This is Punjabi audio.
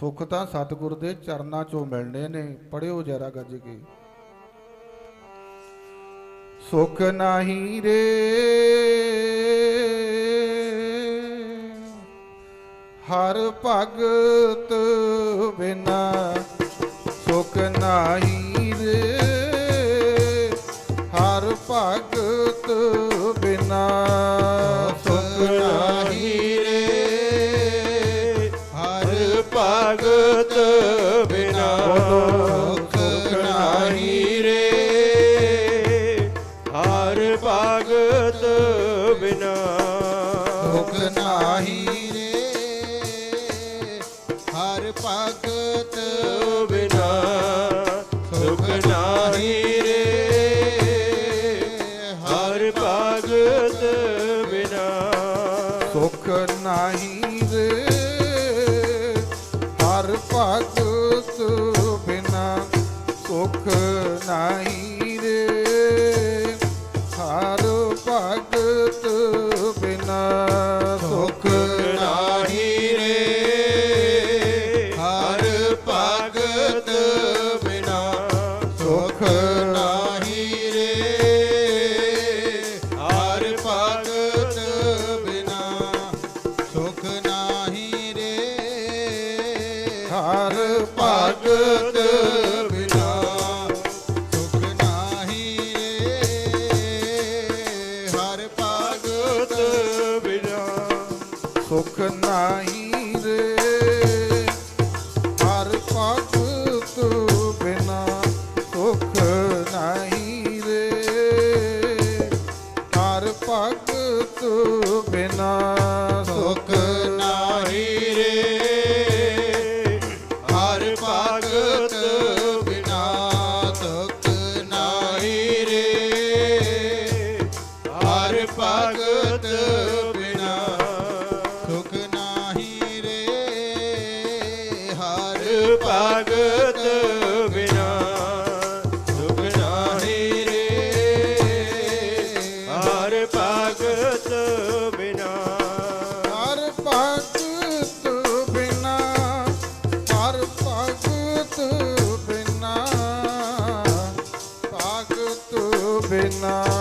ਸੁੱਖ ਤਾਂ ਸਤਿਗੁਰ ਦੇ ਚਰਨਾਂ ਚੋਂ ਮਿਲਣੇ ਨੇ ਪੜਿਓ ਜਰਾ ਗੱਜ ਕੇ। ਸੁਖ ਨਹੀਂ ਰੇ। ਹਰ ਭਗਤ ਬਿਨਾ ਸੁਖ ਨਹੀਂ ਰੇ। ਹਰ ਭਗਤ ਬਿਨਾ ਹਰ ਭਗਤ ਬਿਨਾ। ਸੁਖ ਨਾਹੀ ਰੇ ਹਰ ਭਗਤ ਬਿਨਾ। ਸੁਖ ਨਾਹੀ ਰੇ ਹਰ ਭਗਤ ਬਿਨਾ। ਸੁਖ ਨਹੀਂ ਰੇ ਹਰ ਭਗਤ ਬਿਨਾ। ਸੁਖ ਨਹੀਂ ਰੇ। ਭਗਤ ਬਿਨਾ ਸੁਖ ਨਾਹੀ ਰੇ। ਹਰ ਭਗਤ ਬਿਨਾ ਸੁਖ ਨਾਹੀ ਰੇ। ਹਰ ਭਗਤ ਬਿਨਾ ਸੁਖ ਨਾਹੀ ਰੇ। ਹਰ ਭਗਤ ਸੁਖ ਨਹੀਂ ਰੇ। ਹਰ ਭਗਤ ਬਿਨਾ ਸੁਖ ਨਹੀਂ ਰੇ। ਹਰ ਭਗਤ ਬਿਨਾ ਸੁਖ ਸੁਖ ਨਾਹੀ ਰੇ। ਹਰ ਭਗਤ ਬਿਨਾ ਸੁਖ ਨਾਹੀ ਰੇ। ਹਰ ਭਗਤ ਭਗਤ ਬਿਨਾ ਸੁਖ ਨਾਹੀ ਰੇ। ਹਰ ਭਗਤ ਬਿਨਾ। ਹਰ ਭਗਤ ਬਿਨਾ, ਹਰ ਭਗਤ ਬਿਨਾ ਭਗਤ ਬਿਨਾ।